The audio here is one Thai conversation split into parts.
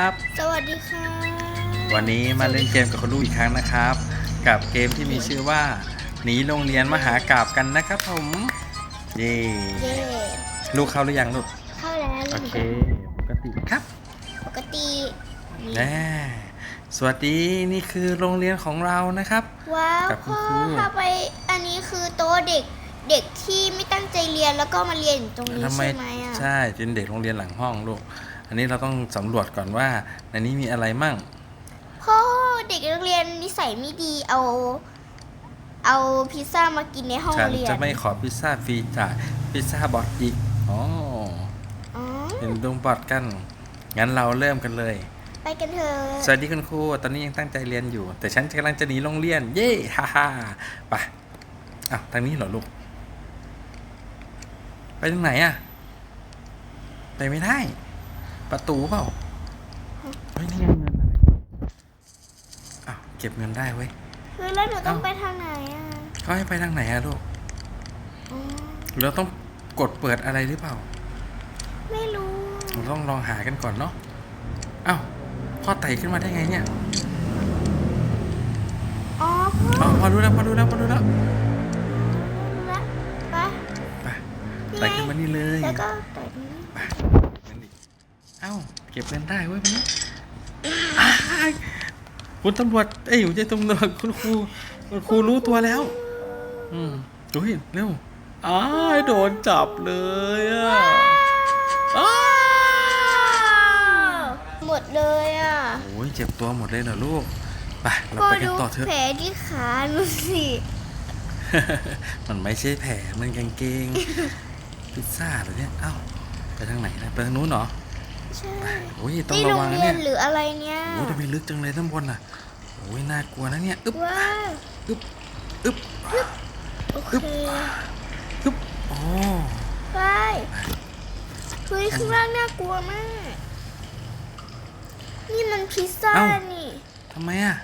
ครับสวัสดีค่ะวันนี้มาเล่นเกมกับคุณลูกอีกครั้งนะครับ กับเกมที่มีชื่อว่าหนีโรงเรียนมหากราบกันนะครับผมเย่เย่ลูกเข้าหรือยังลูกเข้าแล้วโอเคปกติครับปกติแน่สวัสดีนี่คือโรงเรียนของเรานะครับว้าวกับคุณพ่อครูพาไปอันนี้คือโต๊ะเด็กเด็กที่ไม่ตั้งใจเรียนแล้วก็มาเรียนอยู่ตรงนี้ทำไมใช่ไหมอะใช่เป็นเด็กโรงเรียนหลังห้องลูก อันนี้เราต้องสำรวจก่อนว่าในนี้มีอะไรมั่งพ่อเด็กนักเรียนนิสัยไม่ดีเอา เอาพิซซ่ามากินในห้องฉันเรียนจะไม่ขอพิซซ่าฟรีจากพิซซ่าบอทอีกอ๋ออ๋อเป็นดงบอทกัน งั้นเราเริ่มกันเลย ไปกันเถอะสวัสดีคุณครู ตอนนี้ยังตั้งใจเรียนอยู่ แต่ฉันกำลังจะหนีโรงเรียน เย่ฮ่าฮ่าไปอ้าวทางนี้เหรอลูก ไปทางไหนอะไปไม่ได้ ประตูเปล่าเฮ้ยนี่ไงเงินอะไรอ้าวเก็บเงินได้เว้ยคือแล้วหนูต้องเอ้าไปทางไหนอะเขาให้ไปทางไหนอะลูกอ๋อเราต้องกดเปิดอะไรหรือเปล่าไม่รู้เราต้องลองหากันก่อนเนาะอ้าวพ่อไต่ขึ้นมาได้ไงเนี่ยอ๋อพ่ออ๋อพอรู้แล้วพอรู้แล้วพอรู้แล้วรู้ละไปไปไต่ขึ้นมานี่เลย แล้วก็แต่นี้ไปเงินดิ เอ้า เก็บเงินได้เว้ยวันนี้อ้ายคุณตำรวจ เอ้ยอยู่ใจตำรวจคุณครูคุณครูรู้ตัวแล้ว อืมดูเห็นเร็วอ้ายโดนจับเลยอะอ้ายหมดเลยอะโอ้ยเจ็บตัวหมดเลยเหรอลูก ไป เราก็ไปกันดูต่อเถอะแผลที่ขาหนูสิ มันไม่ใช่แผลมันกางเกง พิซซ่าเหรอเนี่ย เอ้า ไปทางไหนนะไปทางนู้นเหรอ ใช่โอ้ยต้องนี่ระโรวังงนะเรียเนี่ยนหรืออะไรเนี่ยโอ้ยทำไมลึกจังเลยด้านบนอะโอ้ยน่ากลัวนะเนี่ยอึ๊บว้าวอึ๊บอึ๊บโอเคอึ๊บโอ้ไปเฮ้ยข้างล่างน่ากลัวมาก นี่มันพิซซ่าเอ้านี่ทำไมอะ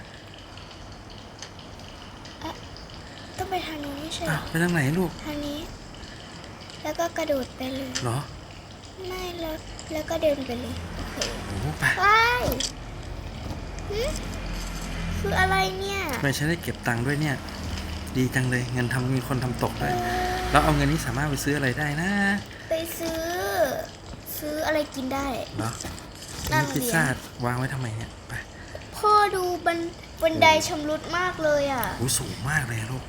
ต้องไปทางนี้ไม่ใช่เหรอ้าวอไปทางไหนลูกทางนี้ แล้วก็กระโดดไปเลยเหรอ ไม่แล้วแล้วก็เดินไปเลยโอเคโอ้ไปไปหึคืออะไรเนี่ยทำไมฉันได้เก็บตังค์ด้วยเนี่ย ดีจังเลยเงินทำมีคนทำตกด้วยแล้วเอาเงินนี้สามารถไปซื้ออะไรได้นะไปซื้อ ซื้ออะไรกินได้ เหรอนั่งนี่พิซเรียนซ่าวางไว้ทำไมเนี่ยไปพ่อดูบันบันไดชำรุดมากเลยอะ โอ้ยสูงมากเลยอะลูก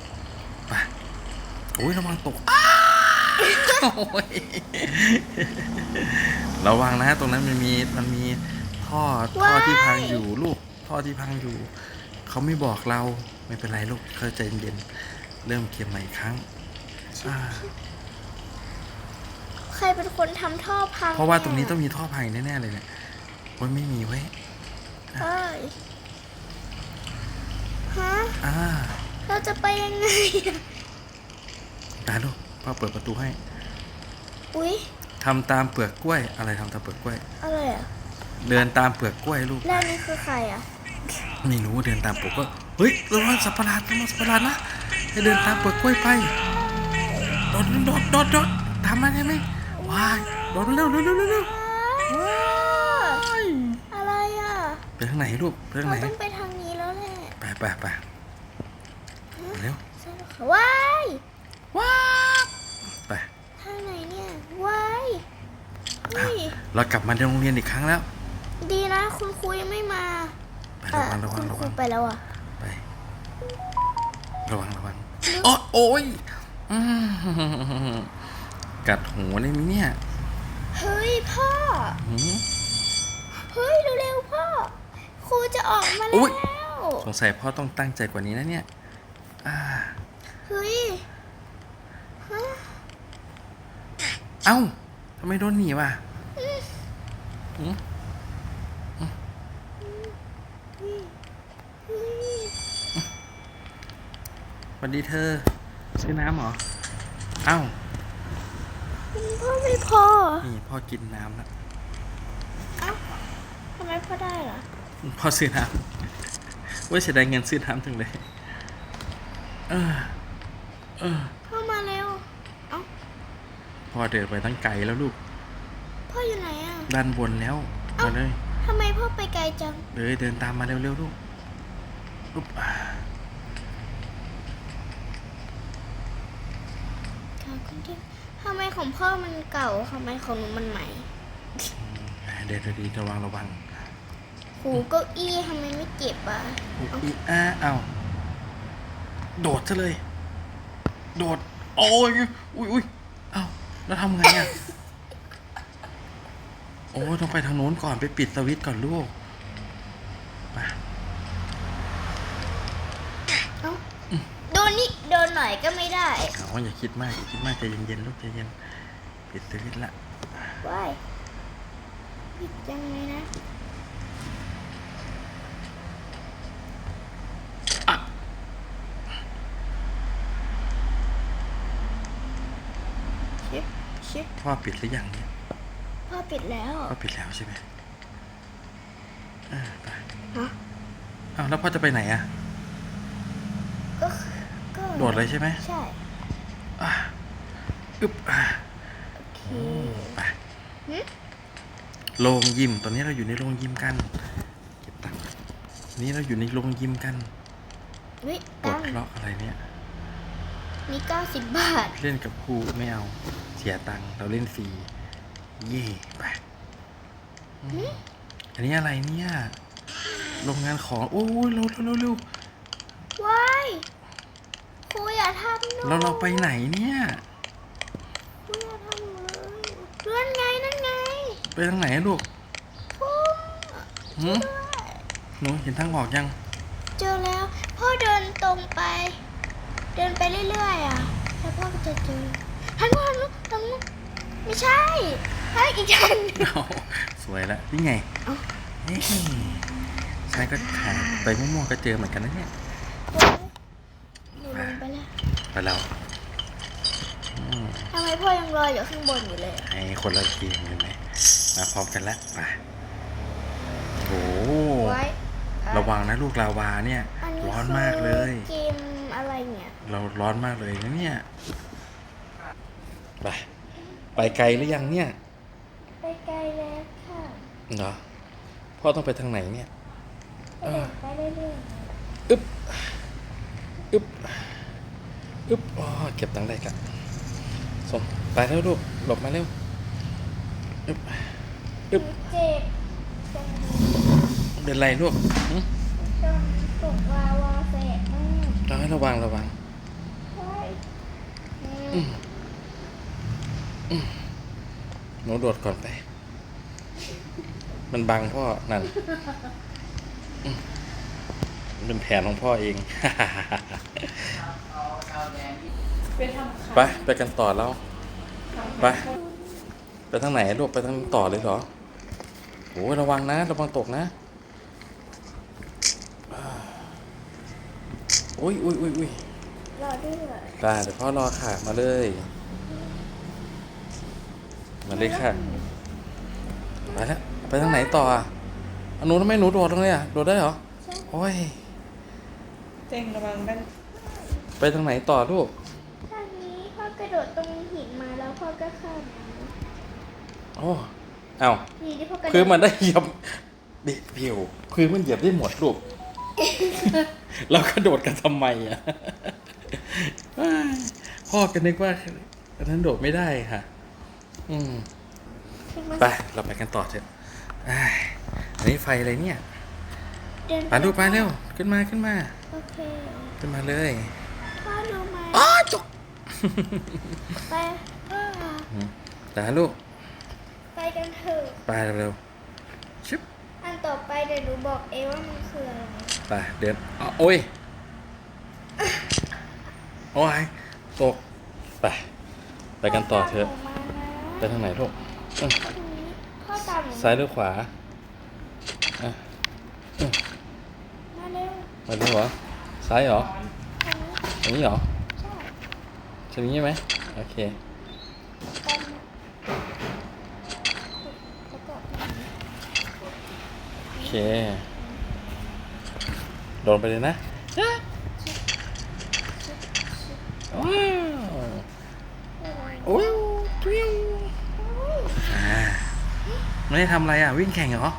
ไปโอ้ยระวังตกโอ้ย ระวังนะตรงนั้นมันมีมันมีท่อท่อที่พังอยู่ลูกท่อที่พังอยู่ เขาไม่บอกเราไม่เป็นไรลูกเข้าใจเย็นๆเริ่มเก็บใหม่อีกครั้งอ่าใครเป็นคนทำท่อพัง เพราะว่าตรงนี้ต้องมีท่อพังแน่ๆเลยเนี่ยโอ้ยไม่มีไว้ยเอ้ยฮะอ่าเราจะไปยังไงอะตาลูก พ่อเปิดประตูให้อุ๊ยทำตามเปลือกกล้วย อะไรทำตามเปลือกกล้วย อะไรอะเดินตามเปลือกกล้วยลูก แล้วนี่คือใครอะไม่รู้เดินตามเปลือกกล้วยเฮ้ยระวังสัตว์ประหลาดระวังสัตว์ประหลาดนะให้เดินตามเปลือกกล้วยไปโดดโดดโดดโดดตามมาได้ไหมว้ายโดดเร็วเร็วเร็วเร็วเร็วว้าวอะไรอะไปทางไหนลูกไปทางเราไหนต้องไปทางนี้แล้วแหละไปไปไปเร็วใช่แล้วค่ะว้ายว้าบไป ทางไหนเนี่ยว้าย นี่เรากลับมาโรงเรียนอีกครั้งแล้ว ดีนะ คุณครูยังไม่มาไประวังระวัคุงณระครูวังไปแล้วอะไประวังระวังโอ๊ยโอ้ยอืมกัดหัวได้ไหมเนี่ย เฮ้ยพ่อหืมเฮ้ยเร็วๆพ่อ ครูจะออกมาอุ๊แล้ยวสงสัยพ่อต้องตั้งใจกว่านี้นะเนี่ยอ่าเฮ้ยฮะเอ้าทำไมโดนหนีวะหืมเฮ้ย สวัสดีเธอ ซื้อน้ำเหรอ เอ้าคุณพ่อไม่พอ นี่พ่อกินน้ำแล้วเอ้าทำไมพ่อได้เหรอ พ่อซื้อน้ำว่าเสียดายเงินซื้อน้ำจังเลย เออ เออ พ่อมาเร็ว เอ้า พ่อเดินไปตั้งไกลแล้วลูก พ่ออยู่ไหนอะ ด้านบนแล้ว มาเลยเทำไมพ่อไปไกลจัง เลยเดินตามมาเร็วๆลูกอุ๊บอ่าค่ะคุณที่ทำไมของพ่อมันเก่าทำไมของหนูมันใหม่เดินดีๆระวังระวังหูเก้าอี้ทำไมไม่เก็บอะอุ๊บอีอ้าเอาโดดซะเลย โดด โอ้ยอุ้ยอุ้ยเอ้าแล้วทำไงอะ โอ้ยต้องไปทางโน้นก่อนไปปิดสวิตช์ก่อนลูกไปเอ้าโดนนี่โดนหน่อยก็ไม่ได้เอาอย่าคิดมากอย่าคิดมากใจเย็นๆลูกใจเย็นปิดสวิตช์ละว้ายผิดยังไงนะอะชิปชิปพ่อปิดหรือยังเนี่ย พ่อปิดแล้วพ่อปิดแล้วใช่ไหมเออไปฮะอ้าวแล้วพ่อจะไปไหนอะ ก็ก็โดดเลยใช่ไหมใช่อะอึ๊บอะโอเคไปหึโรงยิม ตอนนี้เราอยู่ในโรงยิมกัน เก็บตังค์ตอนนี้เราอยู่ในโรงยิมกันเฮ้ยปลตัดงค์ล็อกอะไรเนี่ย มีเก้าสิบบาท เล่นกับครูไม่เอา เสียตังค์ เราเล่นฟรีเย่ไปอืมอันนี้อะไรเนี่ยโรงงานของ โอ้ยเร็วเร็วเร็วเร็วว้ายครูอย่าทำหนูแล้วเราไปไหนเนี่ย ครูอย่าทำหนูเลยนั่นไงนั่นไงไปทางไหนอะลูกครูหืมหนูเห็นทางออกยัง เจอแล้ว พ่อเดินตรงไป เดินไปเรื่อยๆอะ แล้วพ่อก็จะเจอทางนู้นทางนู้นไม่ใช่ ทางอีกทางหนึ่งเอาสวยแล้วนี่ไงเอ้าเฮ้ยใช่ก็หาไปมั่วๆก็เจอเหมือนกันนะเนี่ยหนูลงไปแล้วไปแล้วอืมทำไมพ่อยังลอยอยู่ข้างบนอยู่เลยอะให้คนละทีมเห็นไหมมาพร้อมกันแล้วไปโอ้โหไว้อ่ระวังนะลูกลาวาเนี่ย อันนี้ร้อนมากเลย คือเกมอะไรเนี่ย เราร้อนมากเลยนะเนี่ย ไป ไปไกลหรือยังเนี่ย ไปไกลแล้วค่ะเหรอพ่อต้องไปทางไหนเนี่ยไปเดินไปเรื่อยอึ๊บอึ๊บอึ๊บอ๋อเก็บตังค์ได้กันส่งไปแล้วลูกหลบมาเร็วอึ๊บๆอึ๊บเจ็บตรงนี้เป็นไรลูกหึตรงตกลาวาแสบมากเอาให้ระวังระวังใช่อืม หนูโดดก่อนไป มันบังพ่อ นั่นอืมเป็นแผนของพ่อเอง ไปทำไป ไปกันต่อแล้ว ไป ไปทางไหนลูกไปทางต่อเลยเหรอโอ้ยระวังนะ ระวังตกนะอุ้ยอุ้ยอุ้ยอุ้ยรอด้วยได้เดี๋ยวพ่อรอค่ะ มาเลย มาเลยค่ะ ไปแล้ว ไปทางไหนต่ออะอันนู้นทำไมหนูโดดตรงนี้อะโดดได้เหรอใช่โอ้ย เจ้งระวังด้านไปทางไหนต่อลูก ทางนี้พ่อกระโดดตรงหินมาแล้วพ่อก็ข้ามโอ้เอ้านี่ที่พ่อกระโดดคือมันได้เหยียบเด็กเพียวคือมันเหยียบได้หมดลูก เรากระโดดกันทำไมอะ พ่อก็นึกว่าอันนั้นโดดไม่ได้ค่ะ อืมขึ้นมาไปเราไปกันต่อเถอะอ้ายอันนี้ไฟอะไรเนี่ยเดินไปลูกไปเร็วขึ้นมาขึ้นมาโอเคขึ้นมาเลยพ่อรู้ไหมอ๋อจกไปพ่อแต่ลูกไปกันเถอะไปเร็วๆชิบอันต่อไปเดี๋ยวหนูบอกเองว่ามันคืออะไรไปเดินอ๋อโอ้ยโอ้ยตกไปไปกันต่อเถอะ พ่ตามหนูมานะ ไปทางไหนลูกอืมทางนี้พ่อตามหนูซ้ายหรือขวาอะมาเร็วมาดูเหรอ ซ้ายเหรอทางนี้ตรงนี้เหรอใช่ตรงนี้ไหมโอเค ตามมาแล้วก็ทางนี้โอเค โดนไปเลยนะว้าวโอ้ยปิ้วอ่า ไม่ได้ทำอะไรอะ วิ่งแข่งเหรอ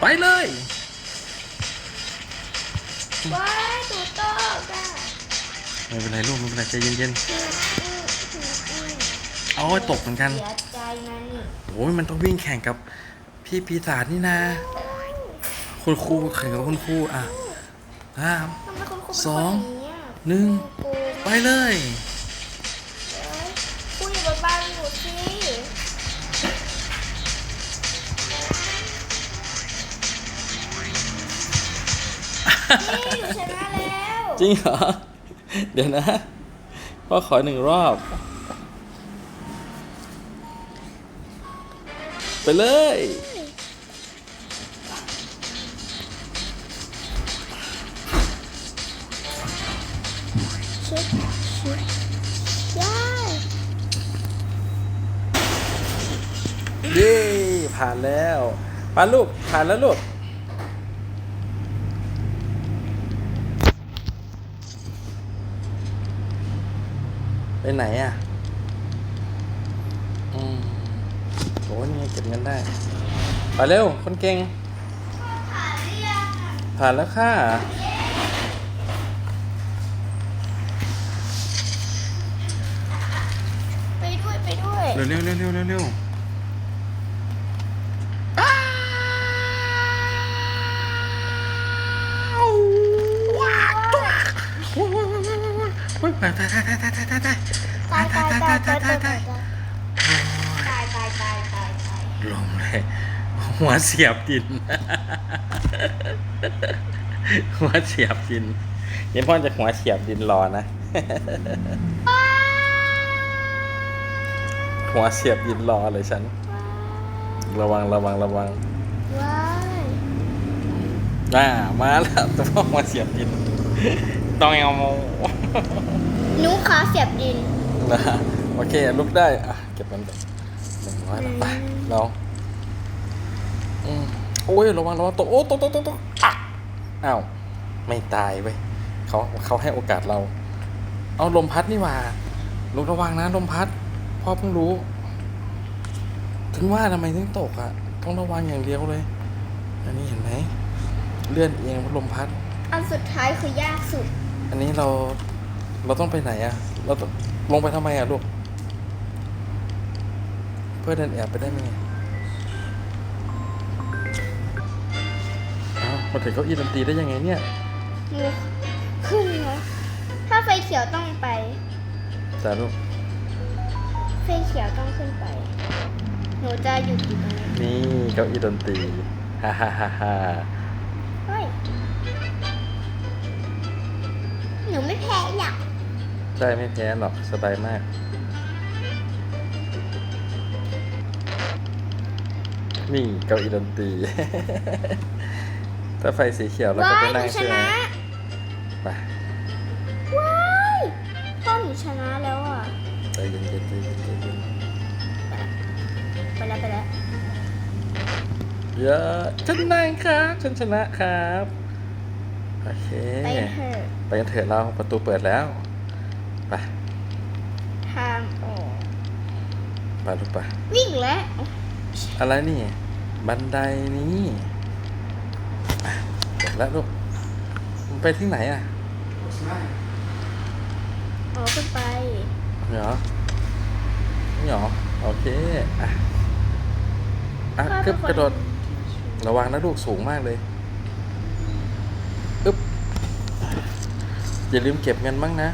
ไปเลยว้ายตูโต้ก้าไม่เป็นไรลูกไม่เป็นไรใจเย็นอืมอืมอืมอืมๆเอาตกเหมือนกันเสียใจนะนี่โอ้ยมันต้องวิ่งแข่งกับพี่ปีศาจนี่นะ คุณครูแข่งกับคุณครูอะอ่าทำไมคุณครูเป็นสองคนย่านี้อะหนึ่งครูไปเลย หนูชนะแล้วจริงเหรอ เดี๋ยวนะพ่อขอหนึ่งรอบ ไปเลย ชุดชุดย่าเย้ผ่านแล้วผ่านลูกผ่านแล้วลูก ไปไหนอะ อืมโอ้นี่ไงเก็บเงินได้ ไปเร็ว คนเก่งผ่านหรือยังอะผ่านแล้วค่ะ ไปด้วยไปด้วยเร็วเร็วเร็วเร็วเร็วเร็วว้าวตัวโอ้ยโอ้ยโอ้ยโอ้ยตายตายตายตายตายตายตายตายตายตายตายตายตายตายตายตายตายตายตายตายลงเลย หัวเสียบดิน หัวเสียบดินเดี๋ยวพ่อจะหัวเสียบดินรอนะ หัวเสียบดินรอเลยฉัน ระวังระวังระวังว้ายอ่ามาแล้วตัวพ่อหัวเสียบดิน ต้องเอาหนูขาเสียบดินนะ โอเคลุกได้อะเก็บมันก่อนหนึ่งร้อยแล้วไปเราอืมโอ้ยระวังระวังตกโอ้ตกตกตกตกอะอ้าวไม่ตายเว้ยเขาเขาให้โอกาสเรา เอาลมพัดนี่หว่าลุกระวังนะลมพัดพ่อเพิ่งรู้ ถึงว่าทำไมถึงตกอะต้องระวังอย่างเดียวเลย อันนี้เห็นไหมเลื่อนเอียงเพราะลมพัด อันสุดท้ายคือยากสุด อันนี้เราเราต้องไปไหนอะเราต้องลงไปทำไมอะลูก เพื่อเดินแอบไปได้ไหมอ้าวมาถึงเก้าอี้ดนตรีได้ยังไงเนี่ย หนูขึ้นนะถ้าไฟเขียวต้องไป แต่ลูก ไฟเขียวต้องขึ้นไป หนูจะหยุดอยู่ตรงนี้นี่เก้าอี้ดนตรี ฮ่าฮ่าฮ่าฮ่าเฮ้ยหนูไม่แพ้หรอก ได้ไม่แพ้หรอก สบายมาก นี่เก้าอี้ดนตรี ถ้าไฟสีเขียวเราก็ว้าไปยหนั่นูงชใช่ไหมนะไปว้ายพ่อหนูชนะแล้วอะ ใจเย็นๆใจเย็นๆใจเย็นไปแล้วไปแล้วเยอะฉันนะครับฉันชนะครับโอเค ไปเถอะไปกันเถอะเราประตูเปิดแล้วไปทางออกไปลูกไปวิ่งแล้วอะไรนี่ บันไดนี้อะเปิดแล้วลูกมันไปที่ไหนอะออกขึ้นไปเหรอนี่เหรอโอเค อะ อะพ่อคึเป็บนคนกระโดด ระวังนะลูกสูงมากเลยอึ๊บอย่าลืมเก็บเงินบ้างนะ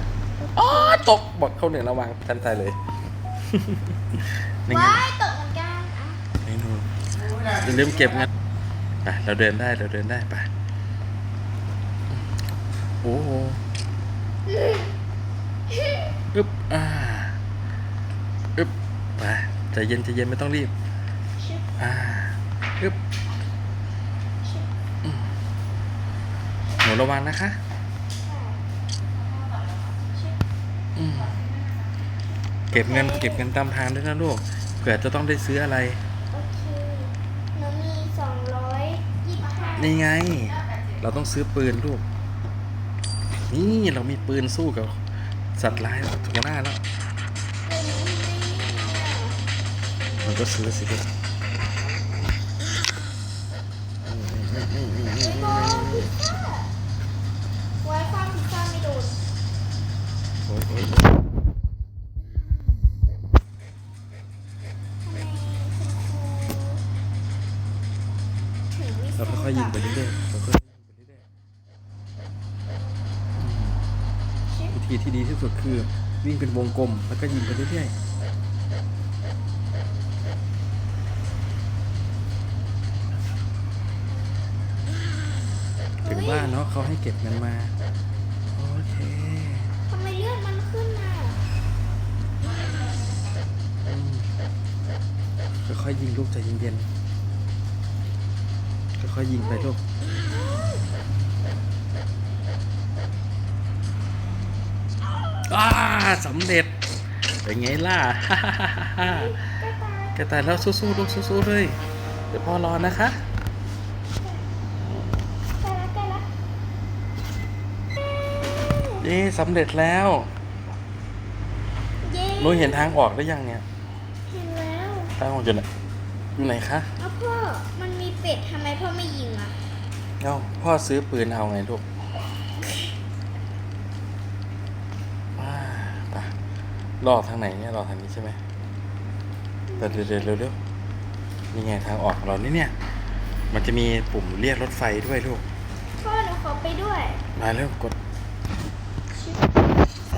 อ๋อตกบอกเขาหนึ่งระวังทันใจเลยนี่ไง อย่าลืมเก็บเงินไปเราเดินได้เราเดินได้ไปโอ้โหอึ๊บอ่าอึ๊บไปใจเย็นใจเย็นไม่ต้องรีบอ่าอึ๊บหนูระวังนะคะเก็บเงินเก็บเงินตามทางด้วยนะลูกเผื่อจะต้องได้ซื้ออะไร โอเคหนูมีสองร้อยยี่สิบห้า นี่ไง เราต้องซื้อปืนลูก นี่เรามีปืนสู้กับสัตว์ร้ายถูกหน้าแล้ว มันก็ซื้อสิครับ ธีที่ดีที่สุดคือวิ่งเป็นวงกลม แล้วก็ยิงไปเรื่อยๆถึงว่าเนาะเขาให้เก็บเงินมา โอเคทำไมเลือดมันขึ้นอะอืมค่อยๆยิงลูกใจเย็นๆค่อยๆยิงไปลูก อ้าสำเร็จ เป็นไงล่ะกระต่ายแล้วสู้ๆลูกสู้ๆเลย เดี๋ยวพ่อรอนะคะใกล้ละใกล้ละเย้สำเร็จแล้วเย้หนูเห็นทางออกได้ยังเนี่ยเห็นแล้วทางออกอยู่ไหนอยู่ไหนคะเอาพ่อ มันมีเป็ดทำไมพ่อไม่ยิงอะ เอ้าพ่อซื้อปืนเอาไงลูกว้าไป รอทางไหนเนี่ยรอทางนี้ใช่ไหมแต่เดี๋ยวเดี๋ยวเร็วๆนี่ไงทางออกของเรานี่เนี่ย มันจะมีปุ่มเรียกรถไฟด้วยลูกพ่อหนูขอไปด้วยมาเร็วกด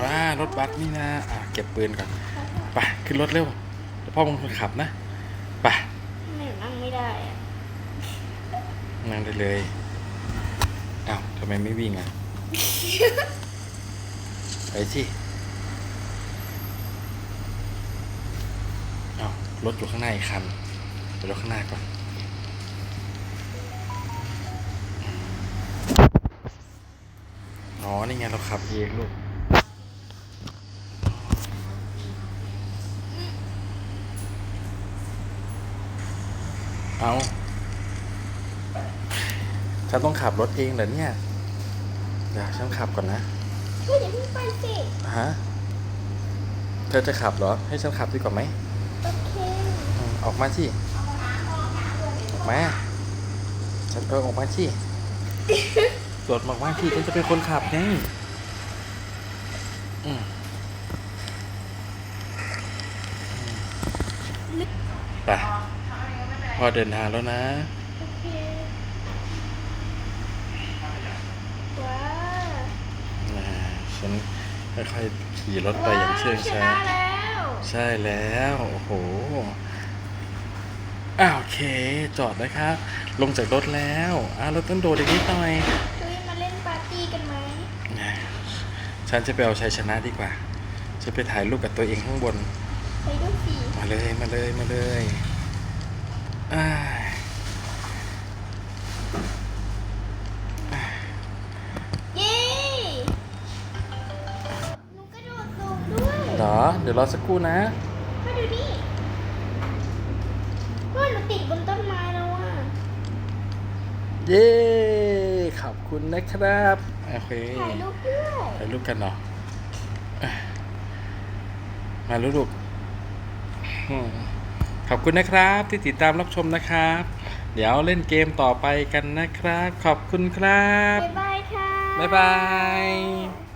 ว้ารถบัสนี่นะอะเก็บปืนก่อนไปขึ้นรถเร็วเดี๋ยวพ่อเป็นคนขับนะไปไม่นั่งไม่ได้อะนั่งได้เลยอ้าวทำไมไม่วิ่งอะ ไปสิอ้าว รถอยู่ข้างหน้าอีกคันไปรถข้างหน้าก่อนอ๋อ นี่ไงเราขับเองลูกเอาฉันต้องขับรถเองเหรอเนี่ย เดี๋ยวฉันขับก่อนนะเฮ้ยอย่าเพิ่งไปสิฮะ เธอจะขับเหรอ ให้ฉันขับดีกว่าไหมโอเค อืมออกมาสิออกมาฉันเออออกมาสิตรวจบอกว่าที่ฉันจะเป็นคนขับไงอืมไปพอเดินทางแล้วนะโอเคว้าวอ่าฉันค่อยๆขี่รถไปอย่างเชื่องช้าชนะแล้วใช่แล้ว โอ้โห อ้าวโอเค จอดนะครับ ลงจากรถแล้วอ้าวเราต้องโดดอีกนิดหน่อยเฮ้ยมาเล่นปาร์ตี้กันไหมอ่าฉันจะไปเอาชัยชนะดีกว่า จะไปถ่ายรูปกับตัวเองข้างบน ไปดูสิมาเลยมาเลยมาเลยอ่าเย้หนูกระโดดลงด้วย เหรอเดี๋ยวรอสักครู่นะ มาดูดิว่าหนูติดบนต้นไม้แล้วอะ เย้ ขอบคุณนะครับ โอเคถ่ายรูปด้วยถ่ายรูปกันเนาะอะมาลูกๆอืมขอบคุณนะครับ ที่ติดตามรับชมนะครับ เดี๋ยวเล่นเกมต่อไปกันนะครับ ขอบคุณครับ บ๊ายบายค่ะ บ๊ายบาย